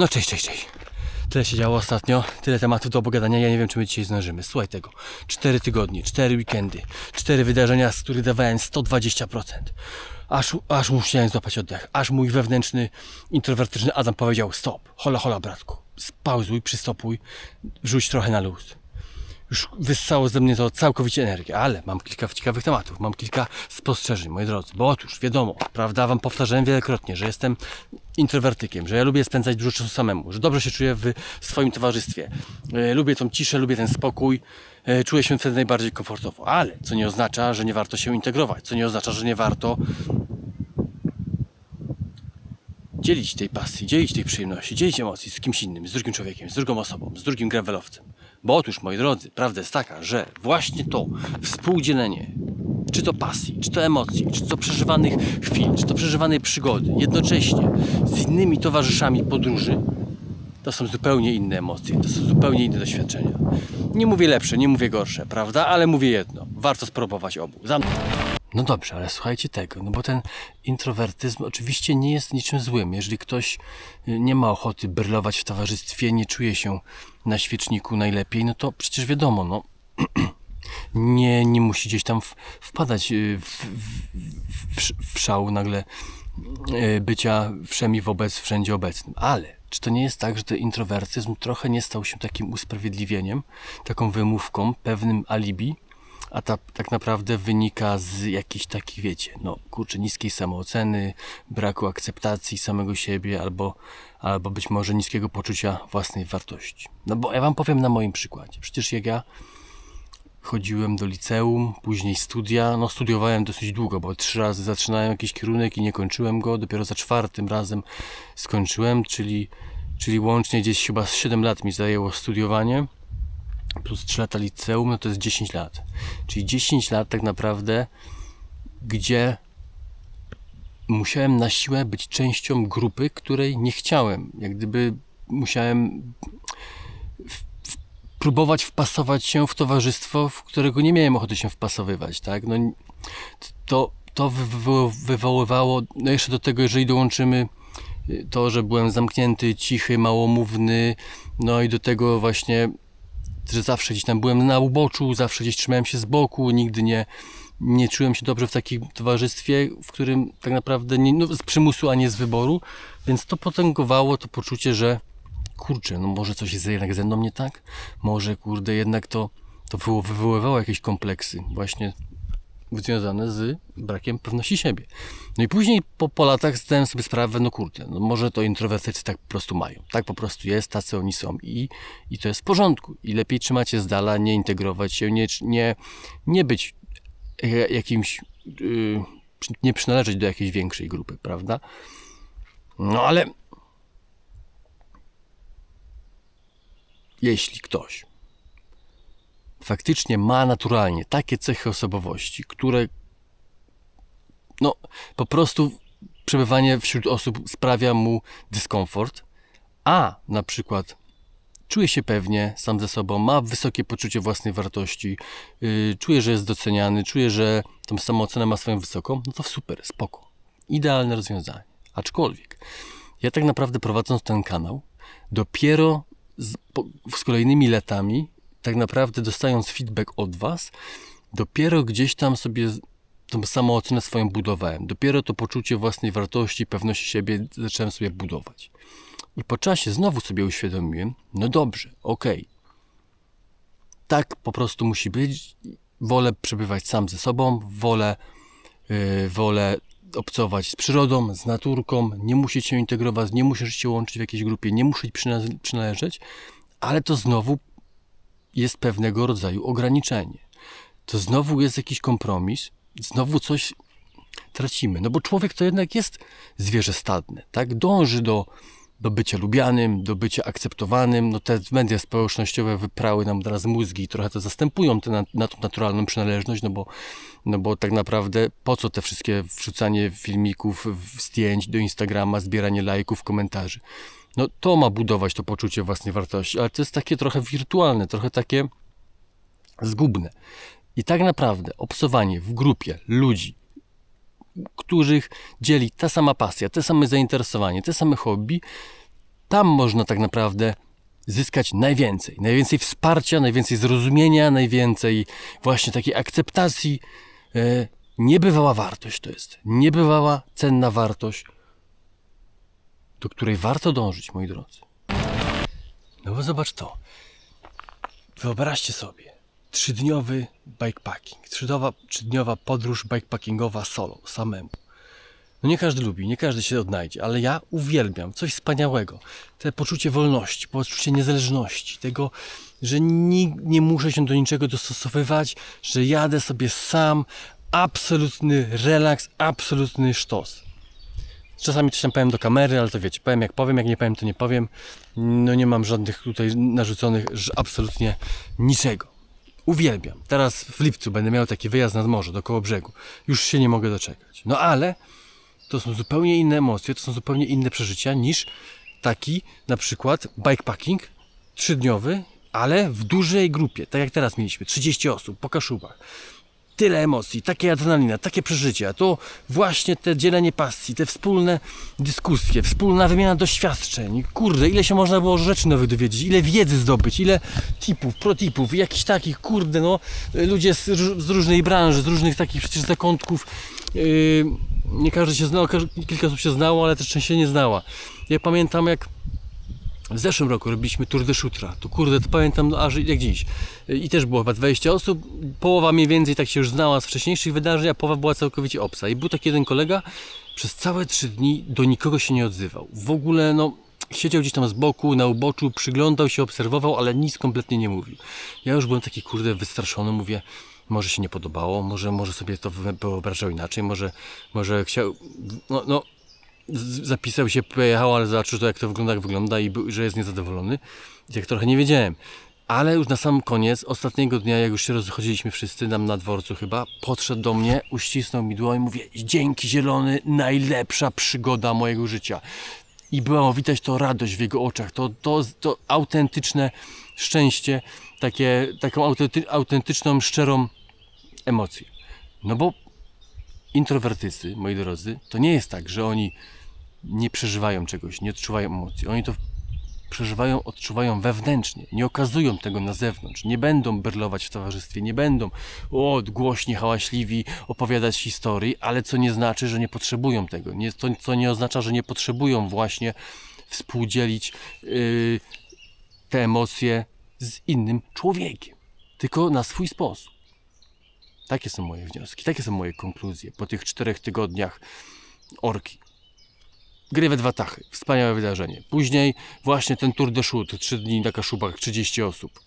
No cześć, cześć, cześć. Tyle się działo ostatnio, tyle tematów do opowiadania, ja nie wiem czy my dzisiaj zdążymy. Słuchaj tego. Cztery tygodnie, cztery weekendy, cztery wydarzenia, z których dawałem 120%. Aż, aż musiałem złapać oddech, aż mój wewnętrzny, introwertyczny Adam powiedział stop, hola hola bratku, spauzuj, przystopuj, wrzuć trochę na luz już wyssało ze mnie to całkowicie energię, ale mam kilka ciekawych tematów, mam kilka spostrzeżeń, moi drodzy, bo otóż wiadomo, prawda, wam powtarzałem wielokrotnie, że jestem introwertykiem, że ja lubię spędzać dużo czasu samemu, że dobrze się czuję w swoim towarzystwie, E, lubię tą ciszę, lubię ten spokój, e, czuję się wtedy najbardziej komfortowo, ale co nie oznacza, że nie warto się integrować, co nie oznacza, że nie warto dzielić tej pasji, dzielić tej przyjemności, dzielić emocji z kimś innym, z drugim człowiekiem, z drugą osobą, z drugim gravelowcem. Bo otóż, moi drodzy, prawda jest taka, że właśnie to współdzielenie, czy to pasji, czy to emocji, czy to przeżywanych chwil, czy to przeżywanej przygody, jednocześnie z innymi towarzyszami podróży, to są zupełnie inne emocje, to są zupełnie inne doświadczenia. Nie mówię lepsze, nie mówię gorsze, prawda? Ale mówię jedno, warto spróbować obu. Za. No dobrze, ale słuchajcie tego, no bo ten introwertyzm oczywiście nie jest niczym złym. Jeżeli ktoś y, nie ma ochoty brylować w towarzystwie, nie czuje się na świeczniku najlepiej, no to przecież wiadomo, no nie, nie musi gdzieś tam wpadać y, w, w, w, w szał nagle y, bycia wszemi wobec, wszędzie obecnym. Ale czy to nie jest tak, że ten introwertyzm trochę nie stał się takim usprawiedliwieniem, taką wymówką, pewnym alibi, a ta, tak naprawdę wynika z jakichś takich, wiecie, no kurczę, niskiej samooceny, braku akceptacji samego siebie, albo, albo być może niskiego poczucia własnej wartości. No bo ja wam powiem na moim przykładzie. Przecież jak ja chodziłem do liceum, później studia, no studiowałem dosyć długo, bo trzy razy zaczynałem jakiś kierunek i nie kończyłem go, dopiero za czwartym razem skończyłem, czyli, czyli łącznie gdzieś chyba z 7 lat mi zajęło studiowanie plus 3 lata liceum, no to jest 10 lat. Czyli 10 lat tak naprawdę, gdzie musiałem na siłę być częścią grupy, której nie chciałem. Jak gdyby musiałem w, w, próbować wpasować się w towarzystwo, w którego nie miałem ochoty się wpasowywać, tak? No, to, to wywo wywoływało, no jeszcze do tego, jeżeli dołączymy to, że byłem zamknięty, cichy, małomówny, no i do tego właśnie że zawsze gdzieś tam byłem na uboczu, zawsze gdzieś trzymałem się z boku, nigdy nie, nie czułem się dobrze w takim towarzystwie, w którym tak naprawdę nie, no, z przymusu, a nie z wyboru, więc to potęgowało to poczucie, że kurczę, no może coś jest jednak ze mną nie tak, może kurde jednak to, to wywoływało jakieś kompleksy. Właśnie związane z brakiem pewności siebie. No i później po, po latach zdałem sobie sprawę, no kurde, no może to introwertycy tak po prostu mają. Tak po prostu jest, tacy oni są i, i to jest w porządku. I lepiej trzymać się z dala, nie integrować się, nie, nie, nie być jakimś, yy, nie przynależeć do jakiejś większej grupy, prawda? No ale jeśli ktoś faktycznie ma naturalnie takie cechy osobowości, które no po prostu przebywanie wśród osób sprawia mu dyskomfort, a na przykład czuje się pewnie sam ze sobą, ma wysokie poczucie własnej wartości, yy, czuje, że jest doceniany, czuje, że tą samoocenę ma swoją wysoką, no to super, spoko. Idealne rozwiązanie. Aczkolwiek ja tak naprawdę prowadząc ten kanał, dopiero z, po, z kolejnymi latami tak naprawdę dostając feedback od Was, dopiero gdzieś tam sobie tą samoocenę swoją budowałem. Dopiero to poczucie własnej wartości, pewności siebie zacząłem sobie budować. I po czasie znowu sobie uświadomiłem, no dobrze, okej. Okay. Tak po prostu musi być. Wolę przebywać sam ze sobą, wolę, yy, wolę obcować z przyrodą, z naturką, nie musieć się integrować, nie musisz się łączyć w jakiejś grupie, nie musisz przynależeć, ale to znowu jest pewnego rodzaju ograniczenie. To znowu jest jakiś kompromis, znowu coś tracimy. No bo człowiek to jednak jest zwierzę stadne, tak? Dąży do, do bycia lubianym, do bycia akceptowanym. No te media społecznościowe wyprały nam teraz mózgi i trochę to zastępują tę na, na tą naturalną przynależność, no bo, no bo tak naprawdę po co te wszystkie wrzucanie filmików, zdjęć do Instagrama, zbieranie lajków, komentarzy? No to ma budować to poczucie własnej wartości, ale to jest takie trochę wirtualne, trochę takie zgubne. I tak naprawdę obsowanie w grupie ludzi, których dzieli ta sama pasja, te same zainteresowanie, te same hobby, tam można tak naprawdę zyskać najwięcej. Najwięcej wsparcia, najwięcej zrozumienia, najwięcej właśnie takiej akceptacji. E, niebywała wartość to jest. Niebywała cenna wartość, do której warto dążyć, moi drodzy. No bo zobacz to. Wyobraźcie sobie. Trzydniowy bikepacking. Trzydniowa, trzydniowa podróż bikepackingowa solo, samemu. No nie każdy lubi, nie każdy się odnajdzie, ale ja uwielbiam coś wspaniałego. Te poczucie wolności, poczucie niezależności, tego, że ni, nie muszę się do niczego dostosowywać, że jadę sobie sam, absolutny relaks, absolutny sztos. Czasami coś tam powiem do kamery, ale to wiecie, powiem jak powiem, jak nie powiem, to nie powiem. No nie mam żadnych tutaj narzuconych, absolutnie niczego. Uwielbiam. Teraz w lipcu będę miał taki wyjazd nad morze, do koło brzegu. Już się nie mogę doczekać. No ale to są zupełnie inne emocje, to są zupełnie inne przeżycia niż taki na przykład bikepacking trzydniowy, ale w dużej grupie, tak jak teraz mieliśmy, 30 osób po Kaszubach. Tyle emocji, takie adrenalina, takie przeżycia, to właśnie te dzielenie pasji, te wspólne dyskusje, wspólna wymiana doświadczeń. Kurde, ile się można było rzeczy nowych dowiedzieć, ile wiedzy zdobyć, ile tipów, protipów, jakichś takich, kurde, no, ludzie z, z różnej branży, z różnych takich przecież zakątków. Yy, nie każdy się znał, kilka osób się znało, ale też część się nie znała. Ja pamiętam jak w zeszłym roku robiliśmy Tour de Szutra. To kurde, to pamiętam no, aż jak dziś. I też było chyba 20 osób. Połowa mniej więcej tak się już znała z wcześniejszych wydarzeń, a połowa była całkowicie obca. I był taki jeden kolega, przez całe trzy dni do nikogo się nie odzywał. W ogóle, no, siedział gdzieś tam z boku, na uboczu, przyglądał się, obserwował, ale nic kompletnie nie mówił. Ja już byłem taki kurde wystraszony, mówię, może się nie podobało, może, może sobie to wy- wyobrażał inaczej, może, może chciał, no, no zapisał się, pojechał, ale zobaczył to, jak to wygląda, jak wygląda i był, że jest niezadowolony. I tak trochę nie wiedziałem. Ale już na sam koniec, ostatniego dnia, jak już się rozchodziliśmy wszyscy, tam na dworcu chyba, podszedł do mnie, uścisnął mi dłoń i mówię, dzięki zielony, najlepsza przygoda mojego życia. I było widać to radość w jego oczach, to, to, to autentyczne szczęście, takie, taką autenty, autentyczną, szczerą emocję. No bo introwertycy, moi drodzy, to nie jest tak, że oni nie przeżywają czegoś, nie odczuwają emocji. Oni to przeżywają, odczuwają wewnętrznie, nie okazują tego na zewnątrz, nie będą byrlować w towarzystwie, nie będą o, głośni, hałaśliwi opowiadać historii, ale co nie znaczy, że nie potrzebują tego. Nie, to, co nie oznacza, że nie potrzebują właśnie współdzielić yy, te emocje z innym człowiekiem, tylko na swój sposób. Takie są moje wnioski, takie są moje konkluzje po tych czterech tygodniach orki. Gry we dwa tachy. Wspaniałe wydarzenie. Później właśnie ten Tour de Chute, trzy dni na Kaszubach, 30 osób.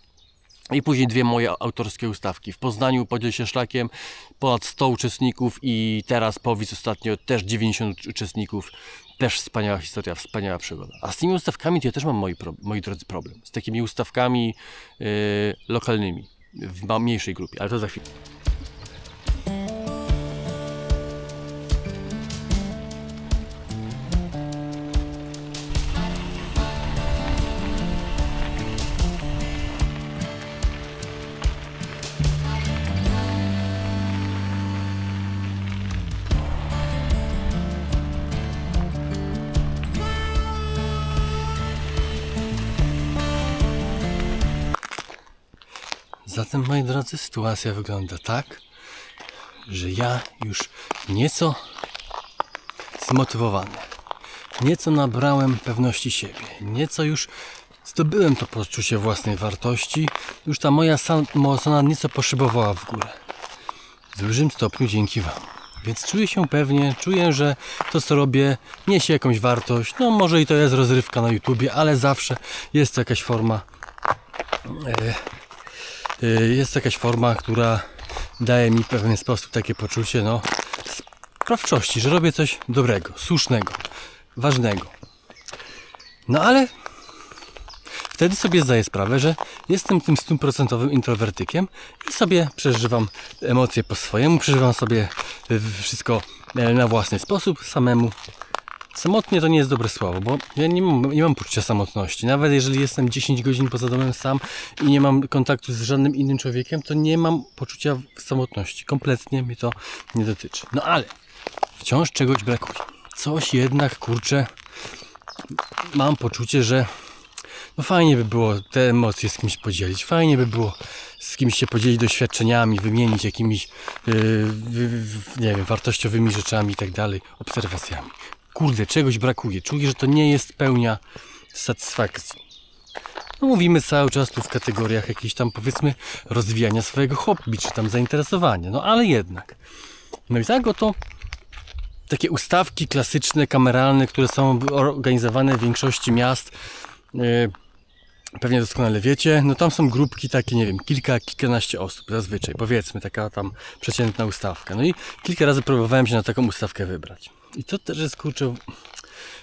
I później dwie moje autorskie ustawki. W Poznaniu podziel się szlakiem, ponad 100 uczestników i teraz Powidz ostatnio też 90 uczestników. Też wspaniała historia, wspaniała przygoda. A z tymi ustawkami to ja też mam, moi, moi drodzy, problem. Z takimi ustawkami yy, lokalnymi, w mniejszej grupie, ale to za chwilę. Zatem, moi drodzy, sytuacja wygląda tak, że ja już nieco zmotywowany, nieco nabrałem pewności siebie, nieco już zdobyłem to poczucie własnej wartości, już ta moja samoocena nieco poszybowała w górę. W dużym stopniu dzięki Wam. Więc czuję się pewnie, czuję, że to co robię niesie jakąś wartość. No może i to jest rozrywka na YouTubie, ale zawsze jest to jakaś forma y, jest jakaś forma, która daje mi w pewien sposób takie poczucie, no, sprawczości, że robię coś dobrego, słusznego, ważnego. No ale wtedy sobie zdaję sprawę, że jestem tym stuprocentowym introwertykiem i sobie przeżywam emocje po swojemu, przeżywam sobie y, wszystko e, na własny sposób, samemu. Samotnie to nie jest dobre słowo, bo ja nie mam, nie mam poczucia samotności. Nawet jeżeli jestem 10 godzin poza domem sam i nie mam kontaktu z żadnym innym człowiekiem, to nie mam poczucia samotności. Kompletnie mnie to nie dotyczy. No ale wciąż czegoś brakuje. Coś jednak, kurczę, mam poczucie, że no fajnie by było te emocje z kimś podzielić, fajnie by było z kimś się podzielić doświadczeniami, wymienić jakimiś, yy, wy- nie wiem, wartościowymi rzeczami i tak dalej, obserwacjami. Kurde, czegoś brakuje. Czuję, że to nie jest pełnia satysfakcji. No mówimy cały czas tu w kategoriach jakichś tam powiedzmy rozwijania swojego hobby, czy tam zainteresowania, no ale jednak. No i tak oto takie ustawki klasyczne, kameralne, które są organizowane w większości miast, yy, pewnie doskonale wiecie, no tam są grupki takie, nie wiem, kilka, kilkanaście osób zazwyczaj, powiedzmy, taka tam przeciętna ustawka. No i kilka razy próbowałem się na taką ustawkę wybrać. I to też jest, kurczę,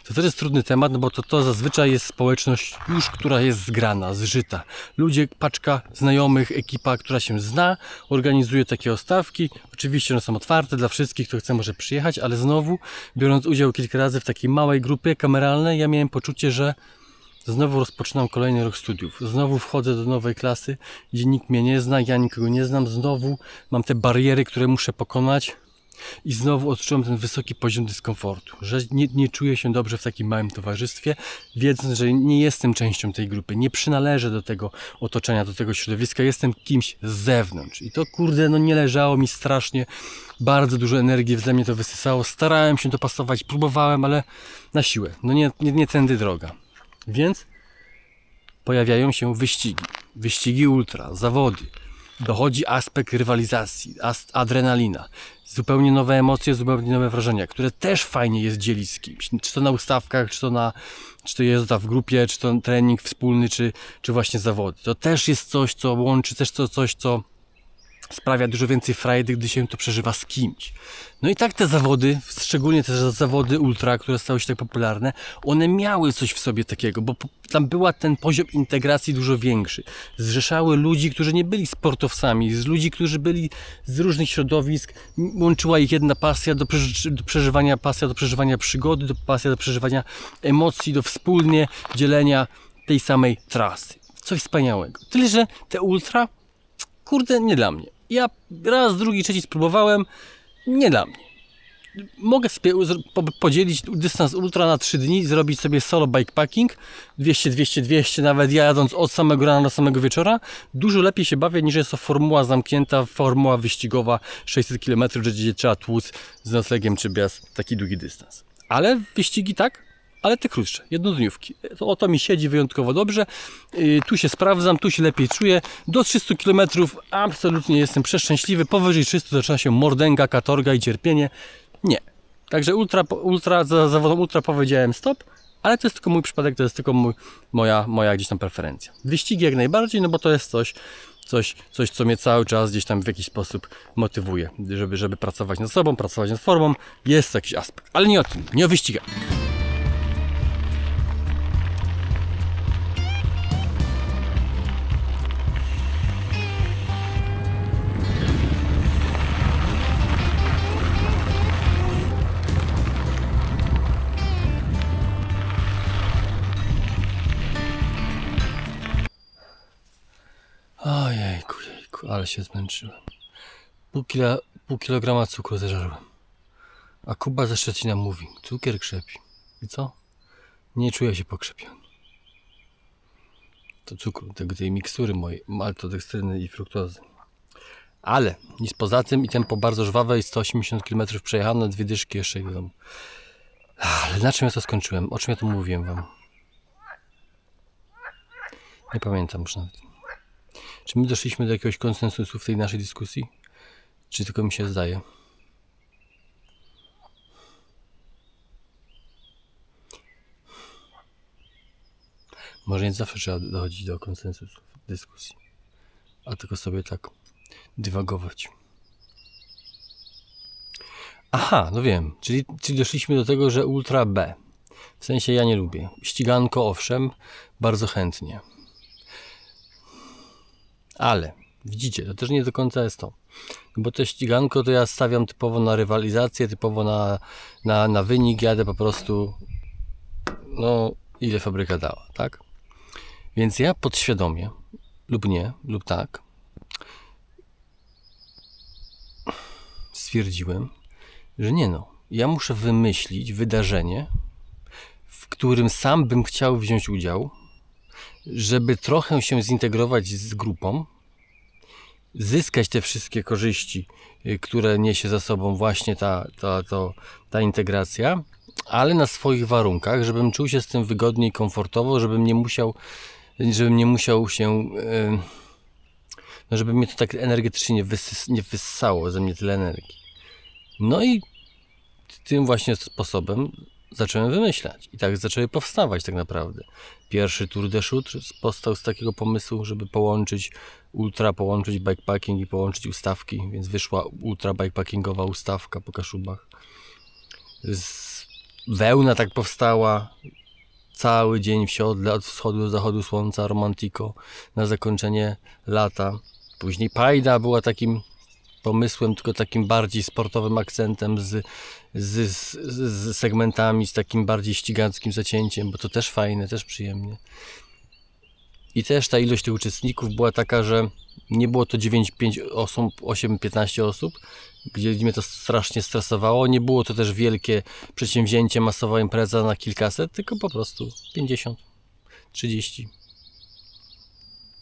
to też jest trudny temat, no bo to, to zazwyczaj jest społeczność już, która jest zgrana, zżyta. Ludzie, paczka znajomych, ekipa, która się zna, organizuje takie ostawki. Oczywiście one są otwarte dla wszystkich, kto chce może przyjechać, ale znowu, biorąc udział kilka razy w takiej małej grupie kameralnej, ja miałem poczucie, że Znowu rozpoczynam kolejny rok studiów. Znowu wchodzę do nowej klasy, gdzie nikt mnie nie zna, ja nikogo nie znam. Znowu mam te bariery, które muszę pokonać. I znowu odczułem ten wysoki poziom dyskomfortu, że nie, nie czuję się dobrze w takim małym towarzystwie, wiedząc, że nie jestem częścią tej grupy, nie przynależę do tego otoczenia, do tego środowiska, jestem kimś z zewnątrz. I to kurde, no nie leżało mi strasznie, bardzo dużo energii ze mnie to wysysało, starałem się dopasować, próbowałem, ale na siłę, no nie, nie, nie tędy droga. Więc pojawiają się wyścigi, wyścigi ultra, zawody. Dochodzi aspekt rywalizacji, adrenalina, zupełnie nowe emocje, zupełnie nowe wrażenia, które też fajnie jest dzielić z kimś. Czy to na ustawkach, czy to, na, czy to jazda w grupie, czy to trening wspólny, czy, czy właśnie zawody. To też jest coś, co łączy, też to coś, co sprawia dużo więcej frajdy, gdy się to przeżywa z kimś. No i tak te zawody, szczególnie te zawody ultra, które stały się tak popularne, one miały coś w sobie takiego, bo tam była ten poziom integracji dużo większy. Zrzeszały ludzi, którzy nie byli sportowcami, z ludzi, którzy byli z różnych środowisk, łączyła ich jedna pasja do, przeży- do przeżywania, pasja do przeżywania przygody, do pasja do przeżywania emocji, do wspólnie dzielenia tej samej trasy. Coś wspaniałego. Tyle, że te ultra kurde, nie dla mnie. Ja raz, drugi, trzeci spróbowałem, nie dla mnie. Mogę po- podzielić dystans ultra na 3 dni, zrobić sobie solo bikepacking 200, 200, 200, nawet jadąc od samego rana do samego wieczora. Dużo lepiej się bawię niż jest to formuła zamknięta, formuła wyścigowa 600 km, gdzie trzeba tłuc z noclegiem czy bez taki długi dystans. Ale wyścigi tak, ale te krótsze, jednodniówki. O to mi siedzi wyjątkowo dobrze. Yy, tu się sprawdzam, tu się lepiej czuję. Do 300 km absolutnie jestem przeszczęśliwy. Powyżej 300 zaczyna się mordęga, katorga i cierpienie. Nie. Także ultra, ultra za zawodem ultra powiedziałem stop, ale to jest tylko mój przypadek, to jest tylko mój, moja, moja gdzieś tam preferencja. Wyścigi jak najbardziej, no bo to jest coś, coś, coś, co mnie cały czas gdzieś tam w jakiś sposób motywuje, żeby, żeby pracować nad sobą, pracować nad formą. Jest jakiś aspekt, ale nie o tym, nie o wyścigach. Ojejku, jejku, ale się zmęczyłem. Pół, kila, pół kilograma cukru zeżarłem. A Kuba ze Szczecina mówi, cukier krzepi. I co? Nie czuję się pokrzepiony. To cukru, tego, tej mikstury mojej, maltodekstryny i fruktozy. Ale nic poza tym i tempo bardzo żwawe i 180 km przejechane, dwie dyszki jeszcze do domu. Ale na czym ja to skończyłem? O czym ja tu mówiłem wam? Nie pamiętam już nawet. Czy my doszliśmy do jakiegoś konsensusu w tej naszej dyskusji? Czy tylko mi się zdaje? Może nie zawsze trzeba dochodzić do konsensusu w dyskusji, a tylko sobie tak dywagować. Aha, no wiem, czyli, czyli doszliśmy do tego, że ultra B. W sensie ja nie lubię. Ściganko owszem, bardzo chętnie. Ale widzicie, to też nie do końca jest to. No Bo to ściganko to ja stawiam typowo na rywalizację, typowo na, na, na wynik, jadę po prostu no ile fabryka dała, tak? Więc ja podświadomie lub nie, lub tak stwierdziłem, że nie no, ja muszę wymyślić wydarzenie, w którym sam bym chciał wziąć udział, żeby trochę się zintegrować z grupą, zyskać te wszystkie korzyści, y, które niesie za sobą właśnie ta, ta, to, ta integracja, ale na swoich warunkach, żebym czuł się z tym wygodnie i komfortowo, żebym nie musiał, żebym nie musiał się, y, no żeby mnie to tak energetycznie nie wyssało ze mnie tyle energii. No i tym właśnie sposobem zacząłem wymyślać. I tak zaczęły powstawać tak naprawdę. Pierwszy Tour de Shoot powstał z takiego pomysłu, żeby połączyć ultra, połączyć bikepacking i połączyć ustawki, więc wyszła ultra bikepackingowa ustawka po Kaszubach. Z wełna tak powstała. Cały dzień w siodle, od wschodu do zachodu słońca, romantico, na zakończenie lata. Później Pajda była takim pomysłem, tylko takim bardziej sportowym akcentem z, z, z, segmentami, z takim bardziej ścigackim zacięciem, bo to też fajne, też przyjemnie. I też ta ilość tych uczestników była taka, że nie było to 9-5 osób, 8-15 osób, gdzie mnie to strasznie stresowało. Nie było to też wielkie przedsięwzięcie, masowa impreza na kilkaset, tylko po prostu 50, 30.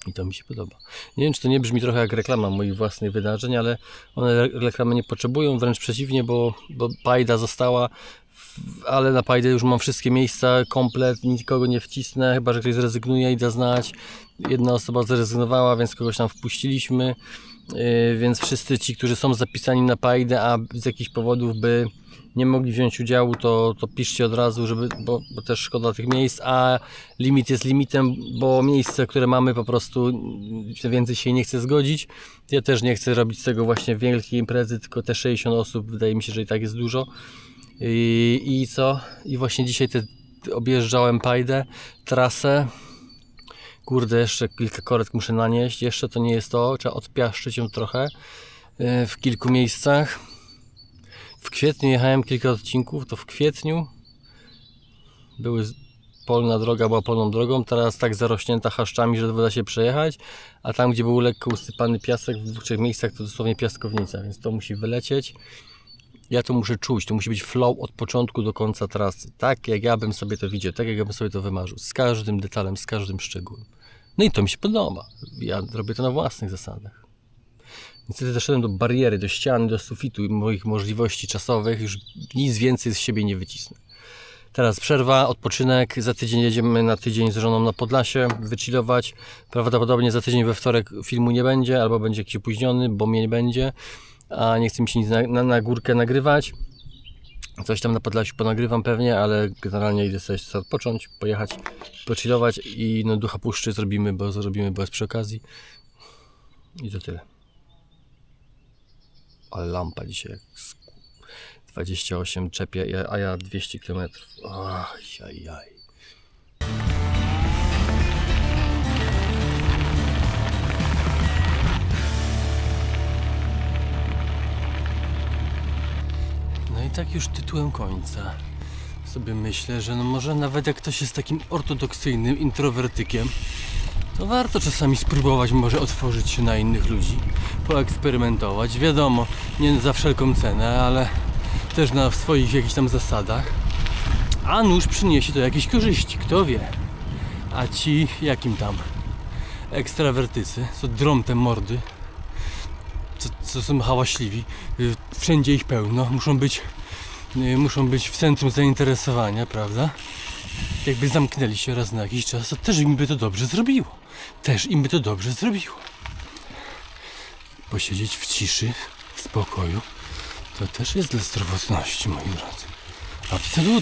I to mi się podoba. Nie wiem, czy to nie brzmi trochę jak reklama moich własnych wydarzeń, ale one re- reklamy nie potrzebują, wręcz przeciwnie, bo, bo Pajda została, ale na Pajdę już mam wszystkie miejsca, komplet, nikogo nie wcisnę, chyba że ktoś zrezygnuje i da znać. Jedna osoba zrezygnowała, więc kogoś tam wpuściliśmy, yy, więc wszyscy ci, którzy są zapisani na Pajdę, a z jakichś powodów by nie mogli wziąć udziału, to, to piszcie od razu, żeby, bo, bo też szkoda tych miejsc, a limit jest limitem, bo miejsce, które mamy po prostu więcej się nie chce zgodzić. Ja też nie chcę robić z tego właśnie wielkiej imprezy, tylko te 60 osób, wydaje mi się, że i tak jest dużo. I, i co? I właśnie dzisiaj te, objeżdżałem Pajdę, trasę. Kurde, jeszcze kilka korek muszę nanieść. Jeszcze to nie jest to, trzeba odpiaszczyć ją trochę yy, w kilku miejscach. W kwietniu jechałem kilka odcinków, to w kwietniu były polna droga była polną drogą, teraz tak zarośnięta chaszczami, że ledwo się przejechać, a tam gdzie był lekko usypany piasek w dwóch, trzech miejscach to dosłownie piaskownica, więc to musi wylecieć. Ja to muszę czuć, to musi być flow od początku do końca trasy, tak jak ja bym sobie to widział, tak jak ja bym sobie to wymarzył, z każdym detalem, z każdym szczegółem. No i to mi się podoba, ja robię to na własnych zasadach. Niestety doszedłem do bariery, do ściany, do sufitu i moich możliwości czasowych. Już nic więcej z siebie nie wycisnę. Teraz przerwa, odpoczynek. Za tydzień jedziemy na tydzień z żoną na Podlasie, wychillować. Prawdopodobnie za tydzień we wtorek filmu nie będzie, albo będzie jakiś opóźniony, bo mnie nie będzie. A nie chce mi się nic na, na, na górkę nagrywać. Coś tam na Podlasiu ponagrywam pewnie, ale generalnie idę sobie odpocząć, pojechać, pochillować i no ducha puszczy zrobimy, bo zrobimy bez przy okazji. I to tyle. Ale lampa dzisiaj jak z 28 czepie, a ja 200 km. No i tak już tytułem końca sobie myślę, że no może nawet jak ktoś jest takim ortodoksyjnym introwertykiem, to warto czasami spróbować może otworzyć się na innych ludzi, poeksperymentować. Wiadomo, nie za wszelką cenę, ale też na swoich jakichś tam zasadach. A nóż przyniesie to jakieś korzyści, kto wie. A ci jakim tam ekstrawertycy, co drą te mordy, co, co są hałaśliwi, wszędzie ich pełno, muszą być, y, muszą być w centrum zainteresowania, prawda? jakby zamknęli się raz na jakiś czas, to też im by to dobrze zrobiło. Też im by to dobrze zrobiło. Posiedzieć w ciszy, w spokoju, to też jest dla zdrowotności, moi drodzy. Absolutnie.